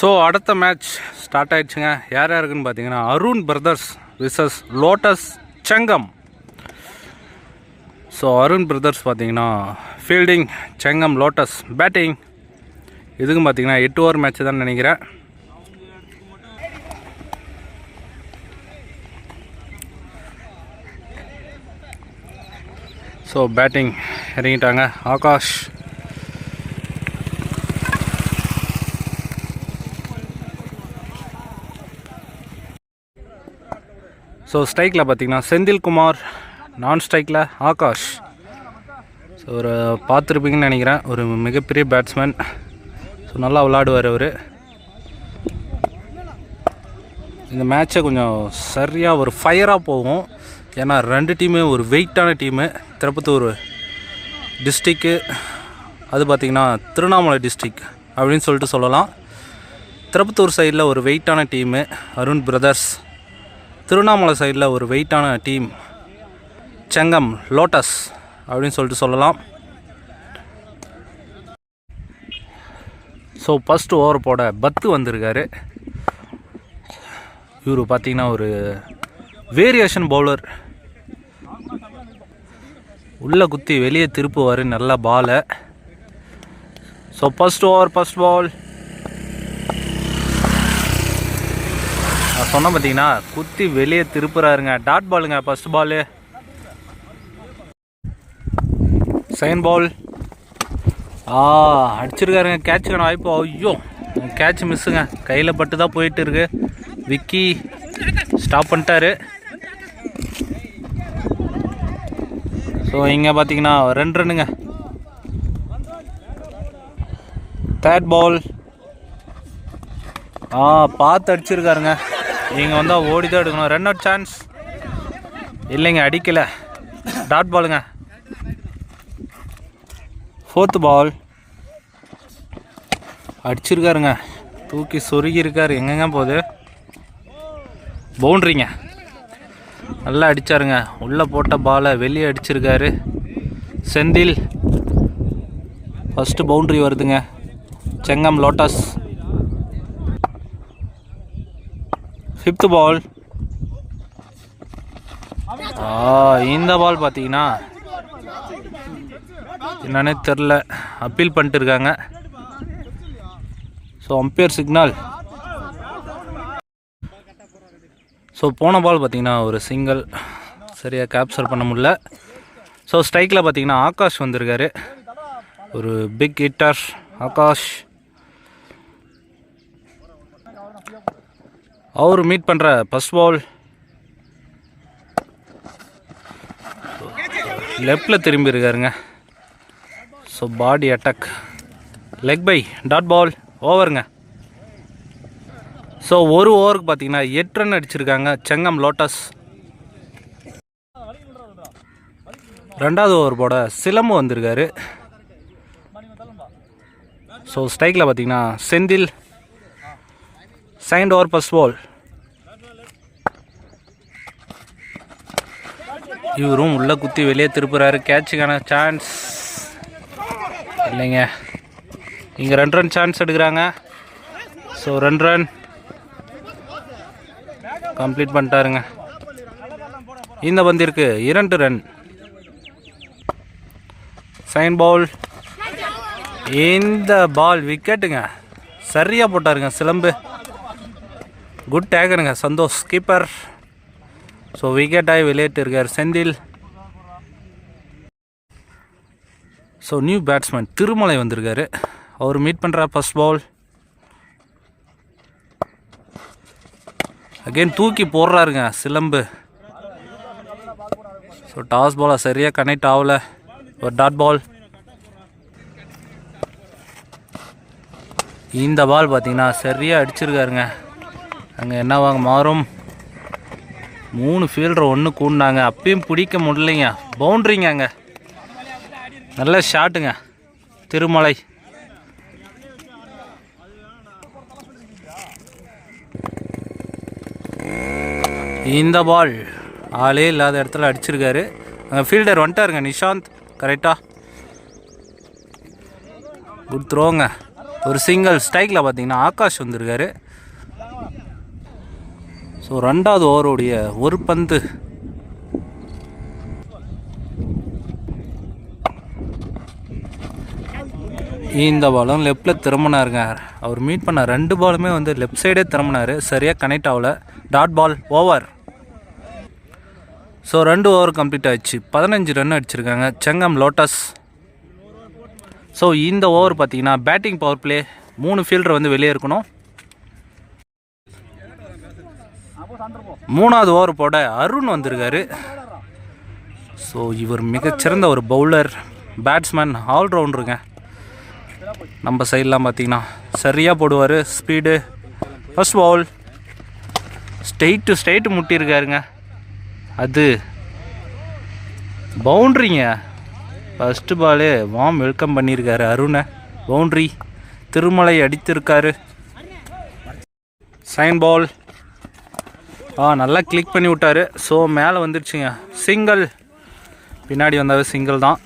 So அடுத்த match start ஆயிடுச்சுங்க. யார் யாருக்குன்னு பார்த்தீங்கன்னா Arun brothers versus lotus Chengam. So Arun brothers பார்த்தீங்கன்னா ஃபீல்டிங் செங்கம் லோட்டஸ் பேட்டிங் இதுக்கும் பார்த்தீங்கன்னா எட்டு ஓவர் மேட்ச் தான் நினைக்கிறேன். ஸோ பேட்டிங் இறங்கிட்டாங்க. ஆகாஷ் ஸோ ஸ்ட்ரைக்கில் பார்த்தீங்கன்னா செந்தில்குமார் நான் ஸ்ட்ரைக்கில் ஆகாஷ். ஸோ ஒரு பார்த்துருப்பீங்கன்னு நினைக்கிறேன். ஒரு மிகப்பெரிய பேட்ஸ்மேன் ஸோ நல்லா விளாடுவார் அவர். இந்த மேட்ச்சை கொஞ்சம் சரியாக ஒரு ஃபயராக போகும். ஏன்னா ரெண்டு டீமே ஒரு வெயிட்டான டீமு திருப்பத்தூர் டிஸ்ட்ரிக்கு அது பார்த்திங்கன்னா திருவண்ணாமலை டிஸ்ட்ரிக் அப்படின்னு சொல்லிட்டு சொல்லலாம். திருப்பத்தூர் சைடில் ஒரு வெயிட்டான டீமு அருண் பிரதர்ஸ் திருவண்ணாமலை சைடில் ஒரு வெயிட்டான டீம் செங்கம் லோட்டஸ் அப்படின்னு சொல்லிட்டு சொல்லலாம். ஸோ ஃபஸ்ட்டு ஓவர் போட பத்து வந்திருக்காரு. இவர் பார்த்தீங்கன்னா ஒரு வேரியேஷன் பவுலர் உள்ளே குத்தி வெளியே திருப்புவார் நல்ல பாலை so first over first ball நான் சொன்னேன் பார்த்தீங்கன்னா குத்தி வெளியே திருப்புறாருங்க. டாட் பாலுங்க ஃபர்ஸ்ட் பாலு செகண்ட் பால் ஆ அடிச்சிருக்காருங்க. கேட்சுக்கான வாய்ப்பு ஐயோ கேட்ச் மிஸ்ஸுங்க கையில் பட்டு தான் போயிட்டு இருக்கு. விக்கி ஸ்டாப் பண்ணிட்டாரு. ஸோ இங்கே பார்த்தீங்கன்னா ரெண்டு ரன்னுங்க. தேர்ட் பால் ஆ பார்த்து அடிச்சிருக்காருங்க. நீங்கள் வந்தால் ஓடி தான் எடுக்கணும். ரன் அவுட் சான்ஸ் இல்லைங்க அடிக்கலை. டாட் பாலுங்க ஃபோர்த்து பால் அடிச்சிருக்காருங்க. தூக்கி சொருகி இருக்கார். எங்கெங்க போகுது? பவுண்ட்ரிங்க நல்லா அடிச்சாருங்க. உள்ளே போட்ட பாலை வெளியே அடிச்சிருக்காரு. செந்தில் ஃபஸ்ட்டு பவுண்ட்ரி வருதுங்க. செங்கம் லோட்டஸ் ஃபிஃப்த்து பால் இந்த பால் பார்த்தீங்கன்னா என்னன்னே தெரில. அப்பீல் பண்ணிட்டு இருக்காங்க. ஸோ அம்பையர் சிக்னல் ஸோ போன பால் பார்த்தீங்கன்னா ஒரு சிங்கிள் சரியாக கேப்சர் பண்ண முடில ஸோ ஸ்ட்ரைக்கில் பார்த்தீங்கன்னா ஆகாஷ் வந்திருக்காரு. ஒரு பிக் ஹிட்டர் ஆகாஷ். அவர் மீட் பண்ணுற ஃபஸ்ட் பால் லெஃப்டில் திரும்பி இருக்காருங்க. So body attack leg bye dot ball ஓவருங்க so ஒரு ஓவருக்கு பார்த்தீங்கன்னா எட்டு ரன் அடிச்சிருக்காங்க செங்கம் லோட்டஸ் ரெண்டாவது ஓவர் போட சிலம்பு வந்திருக்காரு. ஸோ ஸ்ட்ரைக்கில் பார்த்தீங்கன்னா Senthil second over first ball இவரும் உள்ளே குத்தி வெளியே திருப்புறாரு. கேட்சுக்கான சான்ஸ் இல்லைங்க. இங்கே ரெண்டு ரன் சான்ஸ் எடுக்கிறாங்க. ஸோ ரெண்டு ரன் கம்ப்ளீட் பண்ணிட்டாருங்க. இந்த பந்திற்கு இரண்டு ரன் சைன் பால் இந்த பால் விக்கெட்டுங்க சரியாக போட்டாருங்க. சிலம்பு. குட் டேக்கருங்க சந்தோஷ் கீப்பர் ஸோ விக்கெட்டாகி விளையாட்டு இருக்கார் Senthil. So new batsman Thirumalai வந்திருக்காரு. அவர் மீட் பண்ணுறா ஃபஸ்ட் பால் அகைன் தூக்கி போடுறாருங்க சிலம்பு. ஸோ டாஸ் பாலை சரியாக கனெக்ட் ஆகல. ஒரு டாட் பால் இந்த பால் பார்த்தீங்கன்னா சரியாக அடிச்சிருக்காருங்க. அங்கே என்னவாங்க மாறும்? மூணு ஃபீல்டர் ஒன்று கூடினாங்க. அப்பயும் பிடிக்க முடியலைங்க. பவுண்ட்ரிங்க அங்கே. நல்ல ஷாட்டுங்க திருமலை. இந்த பால் ஆளே இல்லாத இடத்துல அடிச்சிருக்காரு. அங்கே ஃபீல்டர் வந்துட்டாருங்க நிஷாந்த். கரெக்டாக குட் த்ரோங்க ஒரு சிங்கிள் ஸ்ட்ரைக்கில் பார்த்தீங்கன்னா ஆகாஷ் வந்திருக்காரு. ஸோ ரெண்டாவது ஓவருடைய ஒரு பந்து. இந்த பாலும் லெஃப்டில் திரும்பினாருங்க. அவர் மீட் பண்ண ரெண்டு பாலுமே வந்து லெஃப்ட் சைடே திரும்பினார். சரியாக கனெக்ட் ஆகல. டாட் பால் ஓவர் ஸோ ரெண்டு ஓவர் கம்ப்ளீட் ஆயிடுச்சு. பதினஞ்சு ரன் அடிச்சிருக்காங்க. செங்கம் லோட்டஸ். ஸோ இந்த ஓவர் பார்த்தீங்கன்னா பேட்டிங் பவர் பிளே மூணு ஃபீல்டர் வந்து வெளியே இருக்கணும். மூணாவது ஓவர் போட அருண் வந்திருக்காரு. ஸோ இவர் மிகச்சிறந்த ஒரு பவுலர் பேட்ஸ்மேன் ஆல்ரவுண்டருங்க நம்ம சைட்லாம் பார்த்தீங்கன்னா சரியாக போடுவார் speed first ball straight straight முட்டியிருக்காருங்க. அது பவுண்ட்ரிங்க ஃபஸ்ட்டு பாலே வாம் வெல்கம் பண்ணியிருக்காரு அருணை. பவுண்ட்ரி திருமலை அடித்திருக்காரு. சைன் பால் ஆ நல்லா கிளிக் பண்ணி விட்டார். ஸோ மேலே வந்துடுச்சுங்க சிங்கிள் பின்னாடி வந்தாவே சிங்கிள் தான்.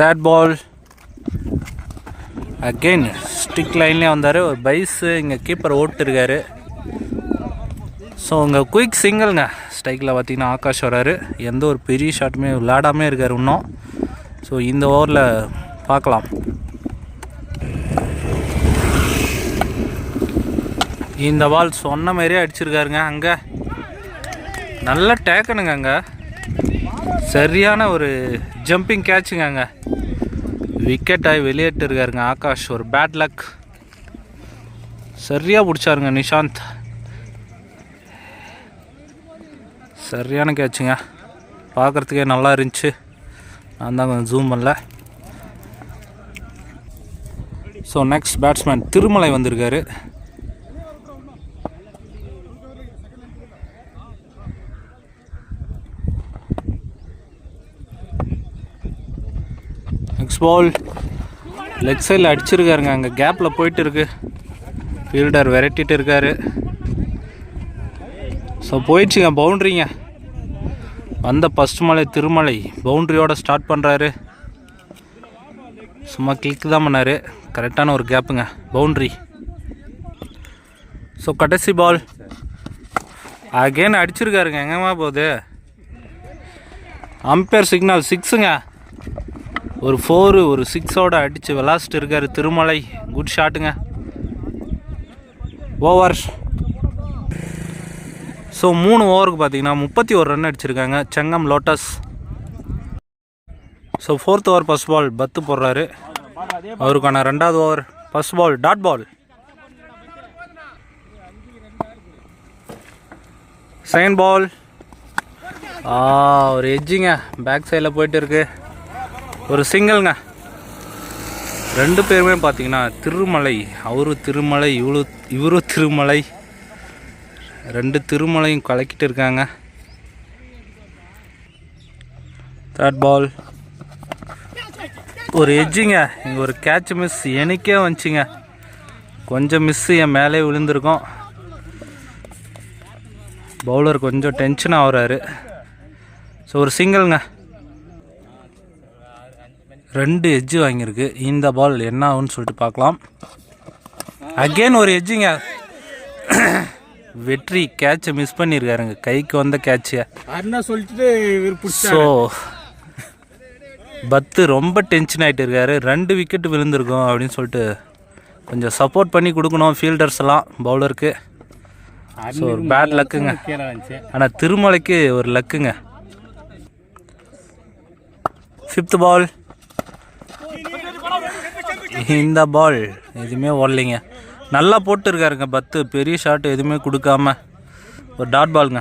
தேர்ட் பால் அகெயின் ஸ்டிக் லைன்லேயே வந்தார். ஒரு பைஸு இங்கே கீப்பர் ஓட்டுருக்காரு. ஸோ உங்கள் குயிக் சிங்கிள்ங்க ஸ்ட்ரைக்கில் பார்த்தீங்கன்னா ஆகாஷ் வராரு. எந்த ஒரு பெரிய ஷாட்டுமே விளாடாமே இருக்கார் இன்னும். ஸோ இந்த ஓவரில் பார்க்கலாம். இந்த பால் சொன்ன மாதிரியே அடிச்சிருக்காருங்க அங்கே. நல்ல டேக்கனுங்க அங்கே. சரியான ஒரு ஜம்பிங் கேட்சுங்க அங்கே. விக்கெட் ஆகி வெளியேட்டு இருக்காருங்க ஆகாஷ். ஒரு பேட் லக் சரியாக பிடிச்சாருங்க நிஷாந்த். சரியான கேட்சுங்க பார்க்குறதுக்கே நல்லா இருந்துச்சு. நான் தான் கொஞ்சம் ஜூம் பண்ணல. ஸோ நெக்ஸ்ட் பேட்ஸ்மேன் திருமலை வந்திருக்காரு நெக்ஸ்ட் பால் லெக் சைடில் அடிச்சிருக்காருங்க. அங்கே கேப்பில் போயிட்டு இருக்கு ஃபீல்டர் விரட்டிட்டு இருக்காரு. ஸோ போயிடுச்சுங்க பவுண்ட்ரிங்க வந்த ஃபஸ்ட் மலை திருமலை பவுண்ட்ரியோட ஸ்டார்ட் பண்ணுறாரு சும்மா கிளிக் தான் பண்ணார். கரெக்டான ஒரு கேப்புங்க பவுண்ட்ரி ஸோ கடைசி பால் அகேன் அடிச்சிருக்காருங்க. எங்கேம்மா போகுது? அம்பேர் சிக்னல் சிக்ஸுங்க ஒரு ஃபோரு ஒரு சிக்ஸோட அடித்து விளாசிட்டு இருக்காரு. திருமலை குட் ஷாட்டுங்க ஓவர் ஸோ மூணு ஓவருக்கு பார்த்தீங்கன்னா முப்பத்தி ஒரு ரன் அடிச்சிருக்காங்க. Chengam lotus so fourth over first ball பத்து போடுறாரு. அவருக்கான ரெண்டாவது over first ball dot ball second ball ஒரு எஜ்ஜிங்க பேக் சைடில் போயிட்டு இருக்குது ஒரு சிங்கிள்ங்க. ரெண்டு பேருமே பார்த்தீங்கன்னா திருமலை அவரு திருமலை இவரு இவரு திருமலை. ரெண்டு திருமலையும் கலக்கிட்டு இருக்காங்க. தேர்ட் பால் ஒரு எஜ்ஜுங்க இங்கே ஒரு கேட்ச் மிஸ் எனக்கே வந்துச்சுங்க. கொஞ்சம் மிஸ்ஸு என் மேலே விழுந்திருக்கோம். பவுலர் கொஞ்சம் டென்ஷன் ஆகுறாரு. ஸோ ஒரு சிங்கிள்ங்க. ரெண்டு எட்ஜு வாங்கியிருக்கு. இந்த பால் என்ன ஆகும்னு சொல்லிட்டு பார்க்கலாம். அகெயின் ஒரு எட்ஜுங்க வெற்றி கேட்சை மிஸ் பண்ணியிருக்காருங்க. கைக்கு வந்த கேட்சை சொல்லிட்டு ஸோ பத்து ரொம்ப டென்ஷன் ஆகிட்டு இருக்காரு. ரெண்டு விக்கெட் விழுந்திருக்கும் அப்படின்னு சொல்லிட்டு கொஞ்சம் சப்போர்ட் பண்ணி கொடுக்கணும் ஃபீல்டர்ஸ் எல்லாம் பவுலருக்கு ஸோ ஒரு பேட் லக்குங்க ஆனால் திருமலைக்கு ஒரு லக்குங்க ஃபிஃப்த் பால் இந்த பால் எதுவுமே ஓடலைங்க. நல்லா போட்டு இருக்காருங்க பத்து. பெரிய ஷாட் எதுவுமே கொடுக்காம. ஒரு டாட் பாலுங்க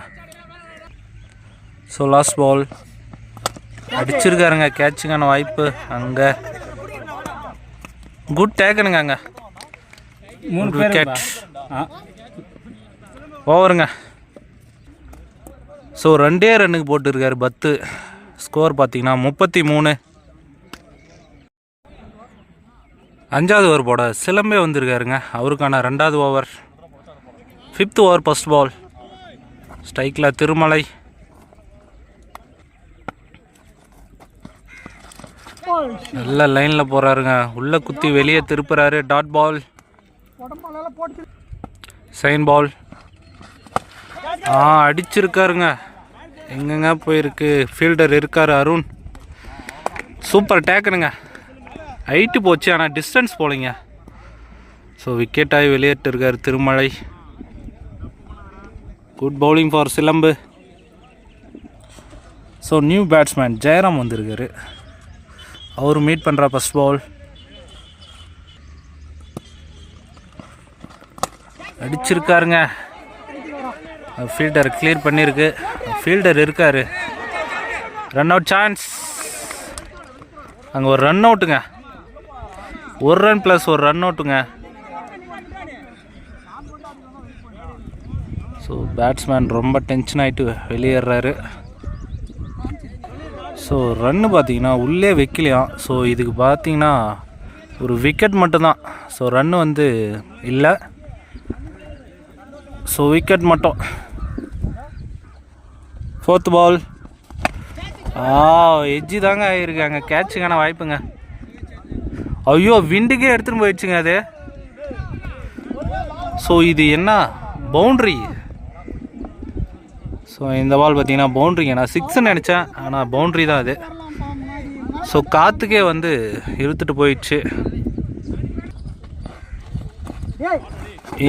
ஸோ லாஸ்ட் பால் அடிச்சிருக்காருங்க கேட்சுக்கான வாய்ப்பு அங்கே. குட் டேக்கனுங்க அங்கே. மூணு. ஆ. ஓவருங்க ஸோ ரெண்டே ரன்னுக்கு போட்டிருக்காரு பத்து. ஸ்கோர் பார்த்தீங்கன்னா முப்பத்தி மூணு. அஞ்சாவது ஓவர் போட சிலம்பே வந்திருக்காருங்க. அவருக்கான ரெண்டாவது over fifth over first ball ஸ்ட்ரைக்கில் திருமலை. நல்ல லைனில் போகிறாருங்க உள்ளே குத்தி வெளியே திருப்புறாரு. டாட் பால் சைன் பால் ஆ அடிச்சிருக்காருங்க. எங்கெங்க போயிருக்கு? ஃபீல்டர் இருக்கார் அருண். சூப்பர் டேக்கனுங்க ஹைட்டு போச்சு ஆனால் டிஸ்டன்ஸ் போகலைங்க ஸோ விக்கெட் ஆகி வெளியேட்டு இருக்கார் Thirumalai. Good bowling for Silambu. So new batsman Jayaram வந்திருக்காரு. அவர் மீட் பண்ணுற ஃபஸ்ட் பால் அடிச்சிருக்காருங்க. ஃபீல்டர் கிளியர் பண்ணியிருக்கு ஃபீல்டர் இருக்காரு. ரன் அவுட் சான்ஸ் அங்கே ஒரு ரன் அவுட்டுங்க ஒரு ரன் ப்ளஸ் ஒரு ரன் அவுட்டுங்க ஸோ பேட்ஸ்மேன் ரொம்ப டென்ஷன் ஆகிட்டு வெளியேறாரு. ஸோ ரன்னு பார்த்தீங்கன்னா உள்ளே வைக்கலையாம் ஸோ இதுக்கு பார்த்தீங்கன்னா ஒரு விக்கெட் மட்டும்தான். ஸோ ரன்னு வந்து இல்லை. ஸோ விக்கெட் மட்டும். ஃபோர்த் பால் ஆ எஜ்ஜி தாங்க ஆகியிருக்காங்க கேட்சுக்கான வாய்ப்புங்க. ஐயோ விண்டுக்கே எடுத்துன்னு போயிடுச்சுங்க அது. ஸோ இது என்ன? பவுண்ட்ரி ஸோ இந்த பால் பார்த்தீங்கன்னா பவுண்ட்ரிங்க நான் சிக்ஸ்ன்னு நினச்சேன். ஆனால் பவுண்ட்ரி தான் அது. ஸோ காற்றுக்கே வந்து இழுத்துட்டு போயிடுச்சு.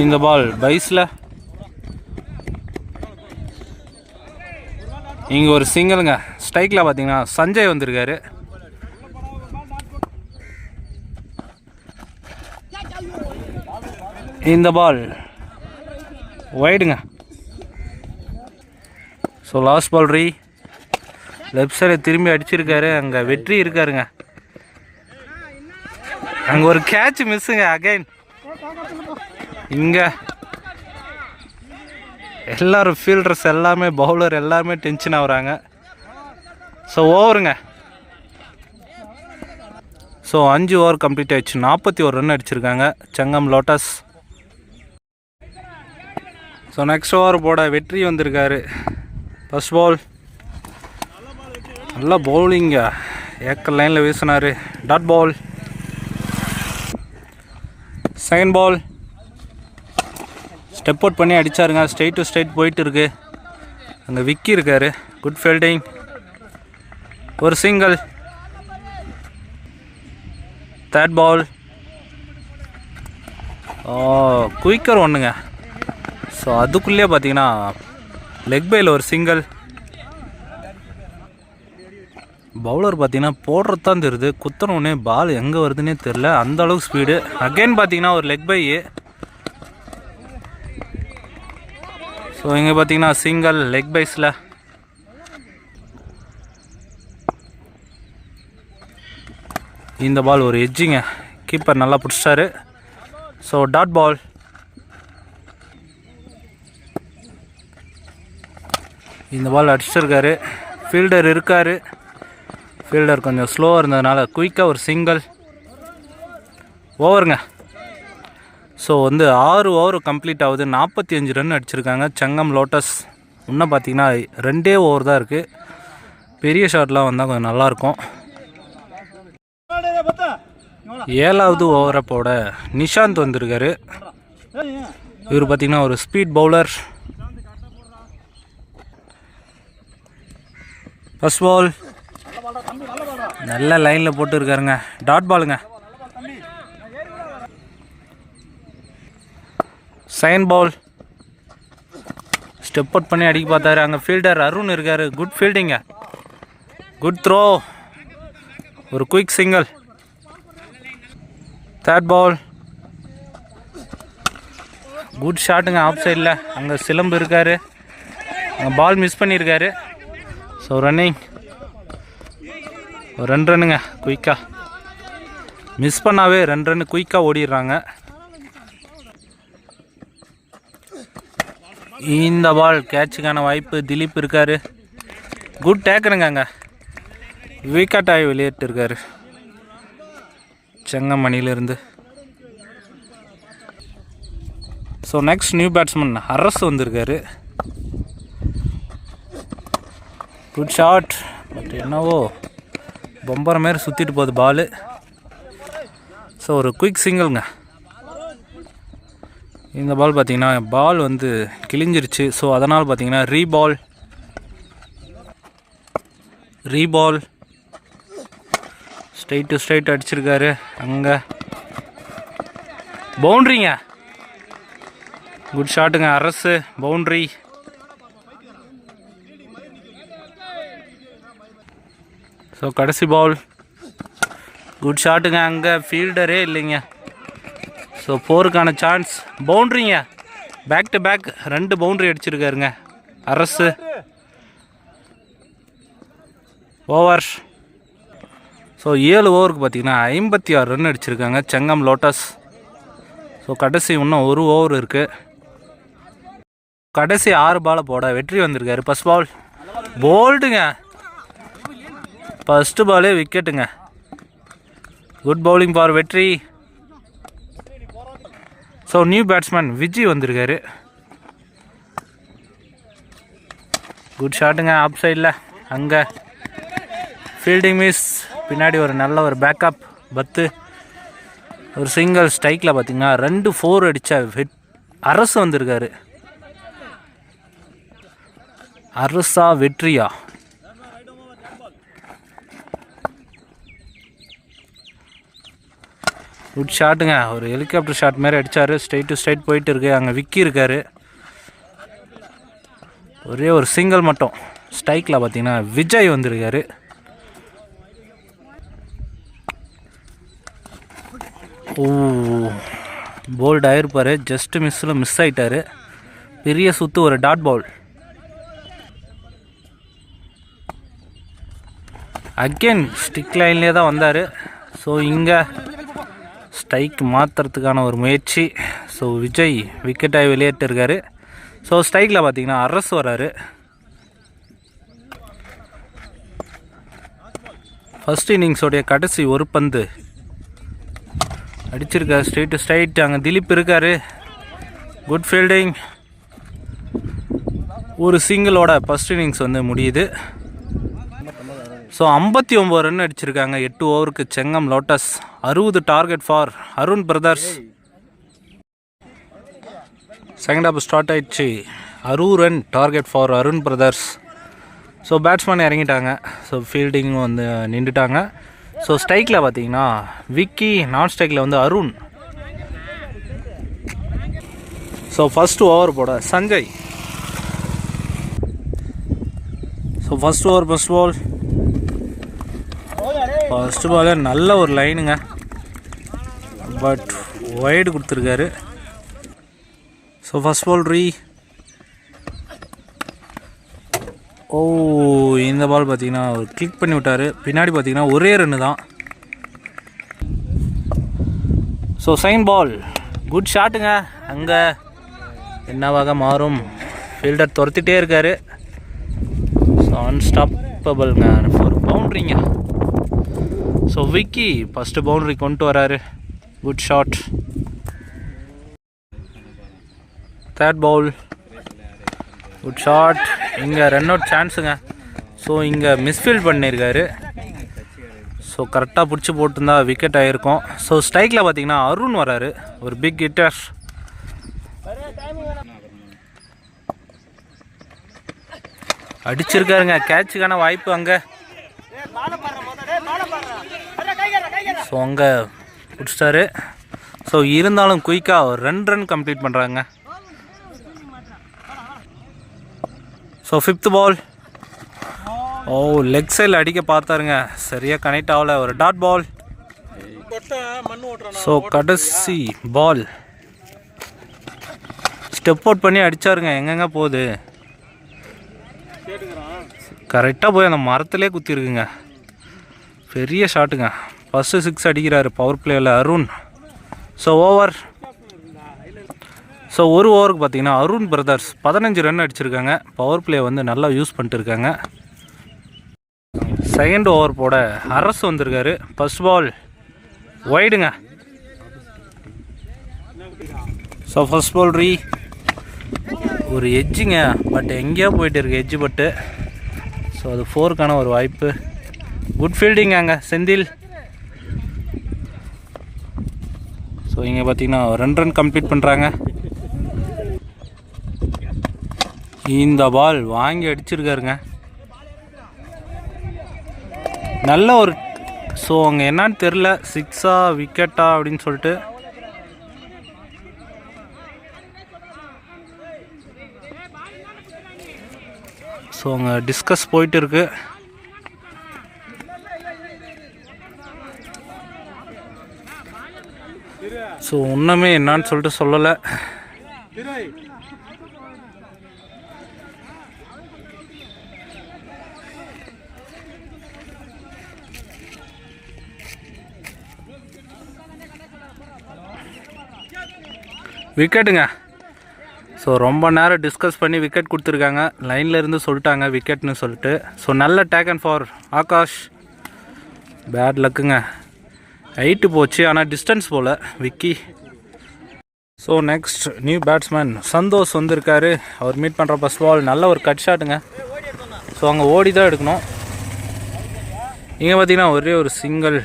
இந்த பால் பைஸில் இங்கே ஒரு சிங்கிளுங்க ஸ்ட்ரைக்கில் பார்த்தீங்கன்னா சஞ்சய் வந்திருக்காரு. இந்த ball ஒய்டுங்க so last ball re left side திரும்பி அடிச்சிருக்காரு. அங்கே வெற்றி இருக்காருங்க. அங்கே ஒரு கேட்ச் மிஸ்ஸுங்க அகைன் இங்கே. எல்லோரும் ஃபீல்டர்ஸ் எல்லாமே பவுலர் எல்லாருமே டென்ஷன் ஆகுறாங்க. ஸோ ஓவருங்க ஸோ அஞ்சு ஓவர் கம்ப்ளீட் ஆயிடுச்சு. நாற்பத்தி ஒரு ரன் அடிச்சிருக்காங்க. சங்கம் லோட்டஸ் ஸோ நெக்ஸ்ட் ஓவர் போட வெற்றி வந்திருக்காரு. ஃபர்ஸ்ட் பால் நல்லா பவுலிங்க ஏக்கர் லைனில் வீசினார். Dot ball second ball step out பண்ணி அடிச்சாருங்க. ஸ்ட்ரெயிட் டு ஸ்ட்ரெயிட் போயிட்டு இருக்கு. அங்கே விக்கி இருக்காரு. குட் ஃபீல்டிங் ஒரு சிங்கிள் தேர்ட் பால் குயிக்கர் ஒன்றுங்க ஸோ அதுக்குள்ளேயே பார்த்தீங்கன்னா லெக் பையில் ஒரு சிங்கிள் பவுலர் பார்த்தீங்கன்னா போடுறது தான் தெரியுது. குத்தனோடனே பால் எங்கே வருதுன்னே தெரில. அந்த அளவுக்கு ஸ்பீடு அகைன் பார்த்தீங்கன்னா ஒரு லெக் பை ஸோ இங்கே பார்த்தீங்கன்னா சிங்கிள் லெக் பைஸில் இந்த பால் ஒரு எஜ்ஜிங்க கீப்பர் நல்லா பிடிச்சிட்டாரு. ஸோ டாட் பால் இந்த பால் அடிச்சிருக்காரு. ஃபீல்டர் இருக்கார். ஃபீல்டர் கொஞ்சம் ஸ்லோவாக இருந்ததுனால குயிக்காக ஒரு சிங்கிள் ஓவருங்க ஸோ வந்து ஆறு ஓவர் கம்ப்ளீட் ஆகுது. நாற்பத்தி அஞ்சு ரன் அடிச்சிருக்காங்க. சங்கம் லோட்டஸ் இன்னும் பார்த்தீங்கன்னா ரெண்டே ஓவர் தான் இருக்குது பெரிய ஷாட்லாம் வந்தால் கொஞ்சம் நல்லாயிருக்கும். ஏழாவது ஓவரை போட நிஷாந்த் வந்திருக்காரு. இவர் பார்த்தீங்கன்னா ஒரு ஸ்பீட் பவுலர் ஃபர்ஸ்ட் பால் நல்ல லைனில் போட்டு இருக்காருங்க டாட் பாலுங்க சைன் பால் ஸ்டெப் அவுட் பண்ணி அடிக்க பார்த்தாரு. அங்கே ஃபீல்டர் அருண் இருக்காரு. குட் ஃபீல்டிங்க குட் த்ரோ ஒரு quick single third ball good ஷாட்டுங்க ஆஃப் சைடில் அங்கே சிலம்பு இருக்காரு. அங்கே பால் மிஸ் பண்ணியிருக்காரு ஸோ ரன்னிங் ஒரு ரெண்டு ரன்னுங்க குயிக்காக மிஸ் பண்ணாவே ரெண்டு ரன்னு குயிக்காக ஓடிடுறாங்க. இந்த பால் கேட்சுக்கான வாய்ப்பு திலீப் இருக்காரு. குட் டேக்கருங்க அங்கே. விக்கெட் ஆகி இருக்கார் செங்கமணியிலேருந்து. So next new batsman Arasu வந்திருக்காரு. குட் ஷாட் பட் என்னவோ பொம்பரை மாரி சுற்றிட்டு போகுது பால் ஸோ ஒரு குயிக் சிங்கிள்ங்க இந்த பால் பார்த்தீங்கன்னா பால் வந்து கிழிஞ்சிருச்சு. ஸோ அதனால் பார்த்தீங்கன்னா re ball re ball straight to straight அடிச்சிருக்காரு. அங்கே. பவுண்ட்ரிங்க குட் ஷாட்டுங்க அரசு. பவுண்ட்ரி ஸோ கடைசி பால் குட் ஷாட்டுங்க அங்கே ஃபீல்டரே இல்லைங்க. ஸோ போருக்கான சான்ஸ் பவுண்ட்ரிங்க பேக் டு பேக் ரெண்டு பவுண்ட்ரி அடிச்சிருக்காருங்க. அரசு. ஓவர் ஸோ ஏழு ஓவருக்கு பார்த்தீங்கன்னா ஐம்பத்தி ஆறு ரன் அடிச்சிருக்காங்க. செங்கம் லோட்டஸ் ஸோ கடைசி இன்னும் ஒரு ஓவர் இருக்குது கடைசி ஆறு பாலை போட வெற்றி வந்திருக்காரு. ஃபஸ்ட் பால் போல்டுங்க ஃபஸ்ட்டு பாலே விக்கெட்டுங்க good bowling for Vetri. So new batsman Vijay வந்திருக்காரு. குட் ஷாட்டுங்க ஆப் சைடில் அங்கே. ஃபீல்டிங் மிஸ் பின்னாடி ஒரு நல்ல ஒரு பேக்கப் பத்து. ஒரு சிங்கிள் ஸ்ட்ரைக்கில் பார்த்தீங்கன்னா ரெண்டு ஃபோர் அடித்த ஹிட் அரசு வந்திருக்காரு. அரசா வெற்றியா? குட் ஷாட்டுங்க ஒரு ஹெலிகாப்டர் ஷாட் மாதிரி அடித்தார் ஸ்ட்ரைட் டு ஸ்ட்ரைட் போயிட்டு இருக்கு. அங்கே விக்கி இருக்காரு. ஒரே ஒரு சிங்கிள் மட்டும். ஸ்ட்ரைக்கில் பார்த்தீங்கன்னா விஜய் வந்திருக்காரு. ஓ போல்ட் ஆகிருப்பார் ஜஸ்ட்டு மிஸ்ஸில் மிஸ் ஆகிட்டார் பெரிய சுத்து ஒரு டாட் பால் அகெயின் ஸ்டிக் லைன்லேயே தான் வந்தார். ஸோ இங்கே ஸ்ட்ரைக் மாற்றுறதுக்கான ஒரு முயற்சி. ஸோ விஜய் விக்கெட்டாக வெளியேற்றிருக்காரு ஸோ ஸ்ட்ரைக்கில் பார்த்தீங்கன்னா அரசு வராரு. ஃபர்ஸ்ட் இன்னிங்ஸோடைய கடைசி ஒரு பந்து. அடிச்சிருக்காரு ஸ்ட்ரைட்டு ஸ்ட்ரைட் அங்கே திலீப் இருக்காரு. குட் ஃபீல்டிங் ஒரு சிங்கிளோட ஃபர்ஸ்ட் இன்னிங்ஸ் வந்து முடியுது. ஸோ ஐம்பத்தி ஒம்பது ரன் அடிச்சிருக்காங்க. எட்டு ஓவருக்கு செங்கம் லோட்டஸ். அறுபது target for Arun brothers second half start ஆயிடுச்சு. அறுபது run target for Arun brothers so batsman இறங்கிட்டாங்க. So ஃபீல்டிங்கும் வந்து நின்றுட்டாங்க. ஸோ ஸ்ட்ரைக்கில் பார்த்தீங்கன்னா விக்கி நான் ஸ்ட்ரைக்கில் வந்து அருண். ஸோ ஃபஸ்ட்டு ஓவர் போட Sanjay. So first over first ball first பாலே நல்ல ஒரு லைனுங்க பட் ஒய்டு கொடுத்துருக்காரு. So first ball re oh இந்த பால் பார்த்தீங்கன்னா ஒரு கிளிக் பண்ணி விட்டார். பின்னாடி பார்த்தீங்கன்னா ஒரே ரன்னு தான். ஸோ சைன் பால் குட் ஷாட்டுங்க அங்கே என்னவாக மாறும்? ஃபீல்டர் துரத்திட்டே இருக்காரு. ஸோ அன்ஸ்டாப்பபிள்ங்க ஒரு பவுண்ட்ரிங்க ஸோ விக்கி ஃபஸ்ட்டு பவுண்ட்ரி கொண்டு வராரு. Good shot third ball good shot இங்கே ரன் அவுட் சான்ஸுங்க ஸோ இங்கே மிஸ்ஃபீல்ட் பண்ணியிருக்காரு ஸோ கரெக்டாக பிடிச்சி போட்டிருந்தா விக்கெட் ஆகிருக்கும் ஸோ ஸ்ட்ரைக்கில் பார்த்தீங்கன்னா அருண் வராரு. ஒரு பிக் ஹிட்டர் அடிச்சிருக்காருங்க. கேட்சுக்கான வாய்ப்பு அங்கே. ஸோ அங்கே பிடிச்சிட்டாரு ஸோ இருந்தாலும் குயிக்காக ஒரு ரெண்டு ரன் கம்ப்ளீட் பண்ணுறாங்க so fifth ball oh leg சைடில் அடிக்க பார்த்தாருங்க. சரியாக கனெக்ட் ஆகலை. ஒரு டாட் பால் ஸோ கடைசி பால் ஸ்டெப் அவுட் பண்ணி அடிச்சாருங்க. எங்கெங்க போகுது? கரெக்டாக போய் அந்த மரத்திலே குத்திருக்குங்க. பெரிய ஷாட்டுங்க ஃபஸ்ட்டு சிக்ஸ் அடிக்கிறாரு பவர் பிளேயில் அருண். ஸோ ஓவர் ஸோ ஒரு ஓவருக்கு பார்த்தீங்கன்னா அருண் பிரதர்ஸ் பதினஞ்சு ரன் அடிச்சிருக்காங்க. பவர் பிளே வந்து நல்லா யூஸ் பண்ணிட்டு இருக்காங்க செகண்ட் ஓவர் போட அரசு வந்திருக்காரு. ஃபர்ஸ்ட் பால் ஒய்டுங்க ஸோ ஃபர்ஸ்ட் பால் ரீ ஒரு எஜ்ஜுங்க பட் எங்கேயோ போயிட்டு இருக்கு எஜ்ஜு பட்டு ஸோ அது ஃபோருக்கான ஒரு வாய்ப்பு. குட் ஃபீல்டிங் அங்கே செந்தில். ஸோ இங்கே பார்த்தீங்கன்னா ரெண்டு ரன் கம்ப்ளீட் பண்ணுறாங்க இந்த பால் வாங்கி அடிச்சிருக்காருங்க. நல்ல ஒரு ஸோ அங்கே என்னன்னு தெரில சிக்ஸா விக்கெட்டா அப்படின்னு சொல்லிட்டு. ஸோ அங்கே டிஸ்கஸ் போயிட்டு இருக்குது ஸோ ஒன்றுமே என்னான்னு சொல்லிட்டு சொல்லலை. விக்கெட்டுங்க. ஸோ ரொம்ப நேரம் டிஸ்கஸ் பண்ணி விக்கெட் கொடுத்துருக்காங்க. லைனில் இருந்து சொல்லிட்டாங்க விக்கெட்னு சொல்லிட்டு. ஸோ நல்ல take and for Akash bad லக்குங்க height போச்சு ஆனால் டிஸ்டன்ஸ் போல் Vicky so next new batsman Santhosh வந்திருக்காரு. அவர் மீட் பண்ணுற ஃபஸ்ட் பால் நல்ல ஒரு கட் ஷாட்டுங்க ஸோ அங்கே ஓடி தான் எடுக்கணும். இங்கே பார்த்தீங்கன்னா ஒரே ஒரு single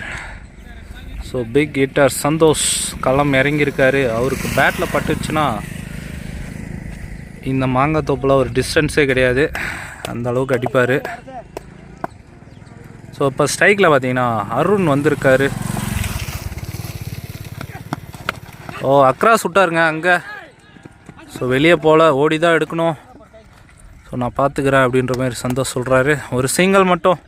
so big hitter Santhosh களம் இறங்கியிருக்காரு. அவருக்கு பேட்டில் பட்டுச்சுன்னா இந்த மாங்காய் தோப்பில் ஒரு டிஸ்டன்ஸே கிடையாது. அந்த அளவுக்கு அடிப்பார். ஸோ இப்போ ஸ்ட்ரைக்கில் பார்த்தீங்கன்னா அருண் வந்திருக்காரு. ஓ அக்ராஸ் விட்டாருங்க அங்கே. ஸோ வெளியே போல் ஓடி தான் எடுக்கணும். ஸோ நான் பார்த்துக்கிறேன் அப்படின்ற மாதிரி சந்தோஷ் சொல்கிறாரு ஒரு சிங்கிள் மட்டும்.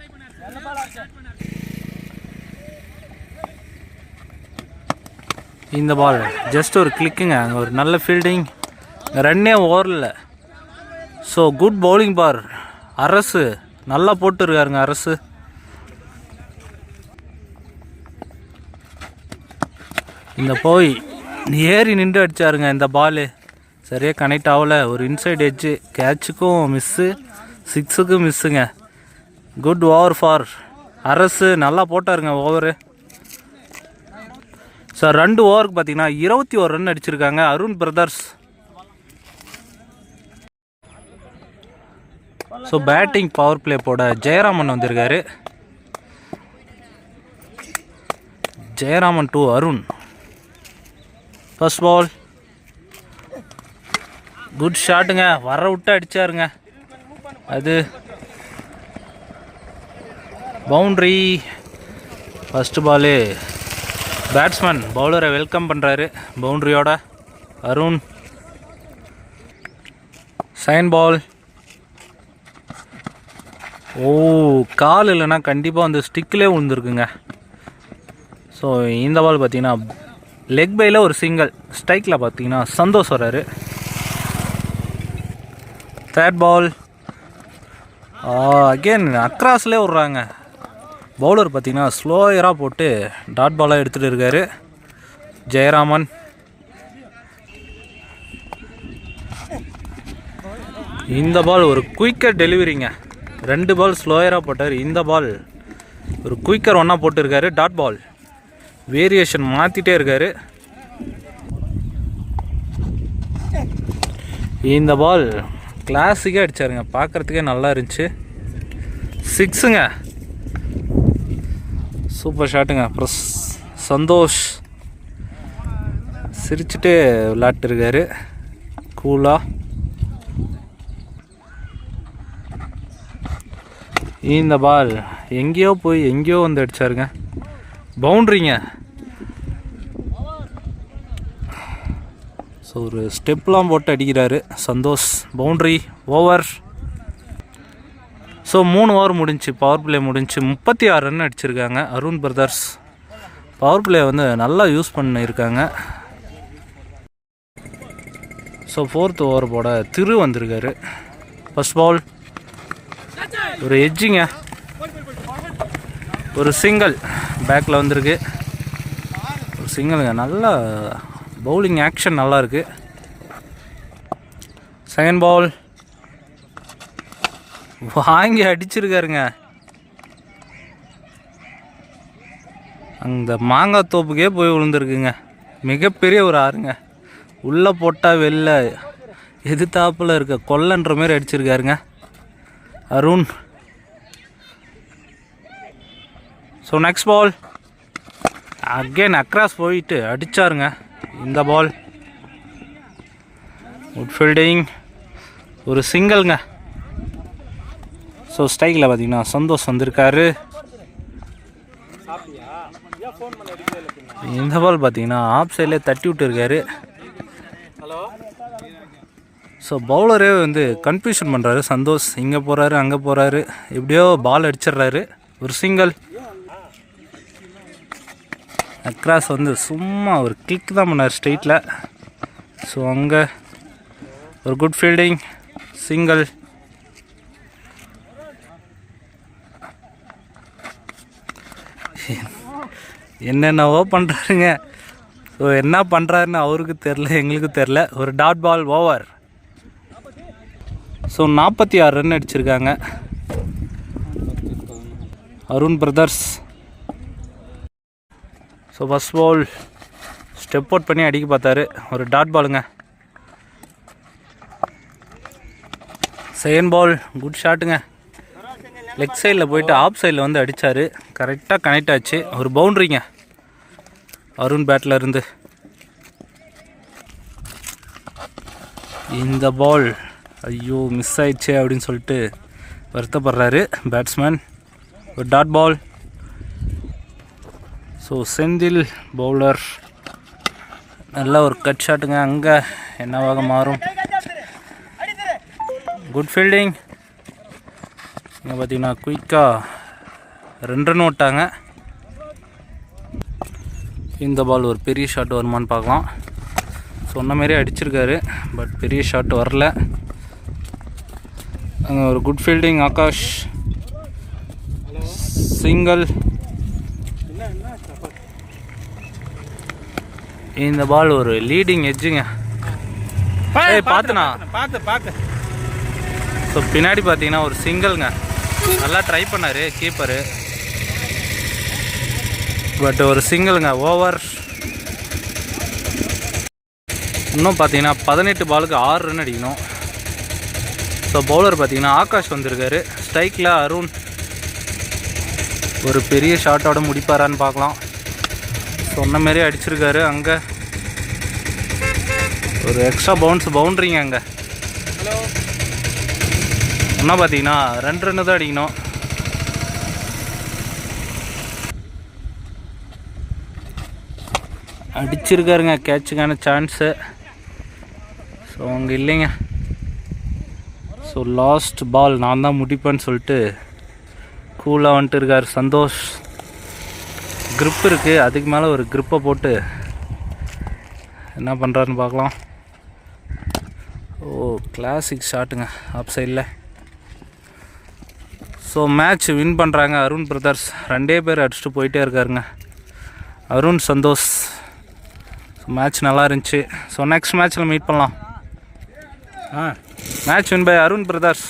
இந்த பால் ஜஸ்ட் ஒரு கிளிக்குங்க அங்கே ஒரு நல்ல ஃபீல்டிங் ரன்னே ஓரில் so good bowling for Arasu நல்லா போட்டுருக்காருங்க அரசு. இந்த போய் ஏறி நின்று அடிச்சாருங்க இந்த பாலு சரியாக கனெக்ட் ஆகல. ஒரு இன்சைட் எட்ஜு கேட்சுக்கும் மிஸ்ஸு சிக்ஸுக்கும் மிஸ்ஸுங்க குட் ஓவர் ஃபார் அரசு. நல்லா போட்டாருங்க ஓவரு சார் ரெண்டு ஓவருக்கு பார்த்தீங்கன்னா இருபத்தி ஒரு ரன் அடிச்சிருக்காங்க. Arun brothers so batting power play போட ஜெயராமன் வந்திருக்காரு. Jayaraman to Arun. First ball good ஷாட்டுங்க வர விட்டு அடிச்சாருங்க. அது பவுண்ட்ரி ஃபஸ்ட்டு பாலு பேட்ஸ்மேன் பவுலரை வெல்கம் பண்ணுறாரு பவுண்ட்ரியோட அருண். சைன் பால் ஓ கால் இல்லைன்னா கண்டிப்பாக அந்த ஸ்டிக்கிலே விழுந்துருக்குங்க. ஸோ இந்த பால் பார்த்தீங்கன்னா லெக் பையில் ஒரு சிங்கிள் ஸ்ட்ரைக்கில் பார்த்தீங்கன்னா சந்தோஷ் வராரு தேர்ட் பால் அகெயின் அக்ராஸ்லேயே விட்றாங்க. பவுலர் பார்த்தீங்கன்னா ஸ்லோயராக போட்டு டாட் பாலாக எடுத்துகிட்டு இருக்காரு. ஜெயராமன். இந்த பால் ஒரு குயிக்கர் டெலிவரிங்க ரெண்டு பால் ஸ்லோயராக போட்டார். இந்த பால் ஒரு குயிக்கர் ஒன்றா போட்டிருக்காரு. டாட் பால் வேரியேஷன் மாற்றிட்டே இருக்காரு. இந்த பால் கிளாஸிக்காக அடிச்சாருங்க. பார்க்குறதுக்கே நல்லா இருந்துச்சு. சிக்ஸுங்க சூப்பர் ஷாட்டுங்க அப்புறம் சந்தோஷ். சிரிச்சுட்டே விளாட்டுருக்காரு கூலாக இந்த பால் எங்கேயோ போய் எங்கேயோ வந்து அடித்தாருங்க பவுண்ட்ரிங்க ஸோ ஒரு ஸ்டெப்லாம் போட்டு அடிக்கிறாரு. Santhosh boundary over. ஸோ மூணு ஓவர் முடிஞ்சு பவர் பிளே முடிஞ்சு முப்பத்தி ஆறு ரன் அடிச்சிருக்காங்க அருண் பிரதர்ஸ் பவர் பிளே வந்து நல்லா யூஸ் பண்ணியிருக்காங்க. ஸோ ஃபோர்த் ஓவர் போட திரு வந்திருக்காரு. ஃபஸ்ட் பால் ஒரு எஜ்ஜிங்க ஒரு சிங்கிள் பேக்கில் வந்திருக்கு. ஒரு சிங்கிளுங்க நல்லா பவுலிங் ஆக்ஷன் நல்லாயிருக்கு செகண்ட் பால் வாங்கி அடிச்சிருக்காருங்க. அந்த மாங்காய் தோப்புக்கே போய் விழுந்துருக்குங்க. மிகப்பெரிய ஒரு ஆறுங்க. உள்ளே போட்டால் வெளில எதிர்த்தாப்பில் இருக்க கொல்லன்ற மாதிரி அடிச்சிருக்காருங்க. Arun. So next ball again across போயிட்டு அடிச்சாருங்க. இந்த பால் குட் ஃபீல்டிங் ஒரு சிங்கிள்ங்க ஸோ ஸ்ட்ரைக்கில் பார்த்தீங்கன்னா சந்தோஷ் வந்திருக்காரு. இந்த பால் பார்த்தீங்கன்னா ஆஃப் சைட்லேயே தட்டி விட்டுருக்காரு. ஸோ பவுலரே வந்து கன்ஃபியூஷன் பண்ணுறாரு சந்தோஷ் இங்கே போகிறாரு அங்கே போகிறாரு எப்படியோ பால் அடிச்சிடுறாரு. ஒரு சிங்கிள் அக்ராஸ் வந்து சும்மா ஒரு கிளிக் தான் பண்ணார் ஸ்ட்ரெயிட்டில் ஸோ அங்கே ஒரு குட் ஃபீல்டிங் சிங்கிள் என்னென்னவோ பண்ணுறாருங்க ஸோ என்ன பண்ணுறாருன்னு அவருக்கு தெரில எங்களுக்கு தெரில ஒரு டாட் பால் ஓவர் ஸோ நாற்பத்தி ஆறு ரன் அடிச்சிருக்காங்க. Arun brothers so first ball step out பண்ணி அடிக்க பார்த்தாரு. ஒரு டாட் பாலுங்க செகண்ட் பால் குட் ஷாட்டுங்க லெக் சைடில் போயிட்டு ஆஃப் சைடில் வந்து அடித்தார் கரெக்டாக கனெக்ட் ஆச்சு. ஒரு பவுண்ட்ரிங்க அருண் பேட்டில் இருந்து. இந்த பால் ஐயோ மிஸ் ஆயிடுச்சு அப்படின்னு சொல்லிட்டு வருத்தப்படுறாரு பேட்ஸ்மேன் ஒரு dot ball so Senthil bowler நல்ல ஒரு கட் ஷாட்டுங்க அங்கே என்னவாக மாறும்? குட் ஃபீல்டிங் இங்கே பார்த்தீங்கன்னா குயிக்காக ரெண்டு ரன் விட்டாங்க. இந்த பால் ஒரு பெரிய ஷாட் வருமான்னு பார்க்கலாம். சொன்ன மாரி அடிச்சிருக்காரு பட் பெரிய ஷாட் வரல. அங்கே ஒரு குட் ஃபீல்டிங் ஆகாஷ். சிங்கிள் இந்த பால் ஒரு லீடிங் எட்ஜுங்க பார்த்துண்ணா பார்த்து பார்த்து ஸோ பின்னாடி பார்த்தீங்கன்னா ஒரு சிங்கிள்ங்க நல்லா ட்ரை பண்ணார் கீப்பரு பட் ஒரு சிங்கிள்ங்க ஓவர் இன்னும் பார்த்தீங்கன்னா பதினெட்டு பாலுக்கு ஆறு ரன் அடிக்கணும். ஸோ பவுலர் பார்த்தீங்கன்னா ஆகாஷ் வந்திருக்காரு. ஸ்ட்ரைக்கில் அருண். ஒரு பெரிய ஷாட்டோட முடிப்பாரான்னு பார்க்கலாம். சொன்ன மாதிரியே அடிச்சிருக்காரு. அங்கே ஒரு எக்ஸ்ட்ரா பவுன்ஸ் பவுண்ட்ரிங்க அங்கே. ஹலோ இன்னும் பார்த்தீங்கன்னா ரெண்டு ரன்னு தான் அடிக்கணும். அடிச்சிருக்காருங்க கேட்சுக்கான சான்ஸு ஸோ அவங்க இல்லைங்க. ஸோ லாஸ்ட் பால் நான் தான் முடிப்பேன்னு சொல்லிட்டு கூலாக வந்துட்டு இருக்கார் சந்தோஷ். க்ரிப் இருக்குது அதுக்கு மேலே ஒரு க்ரிப்பை போட்டு என்ன பண்ணுறாருன்னு பார்க்கலாம். ஓ கிளாசிக் ஷாட்டுங்க ஆப் சைடில் ஸோ மேட்ச் வின் பண்ணுறாங்க அருண் பிரதர்ஸ் ரெண்டே பேர் அடிச்சுட்டு போயிட்டே இருக்காருங்க. அருண் சந்தோஷ். ஸோ மேட்ச் நல்லா இருந்துச்சு. ஸோ நெக்ஸ்ட் மேட்ச்சில் மீட் பண்ணலாம். ஆ match win by Arun brothers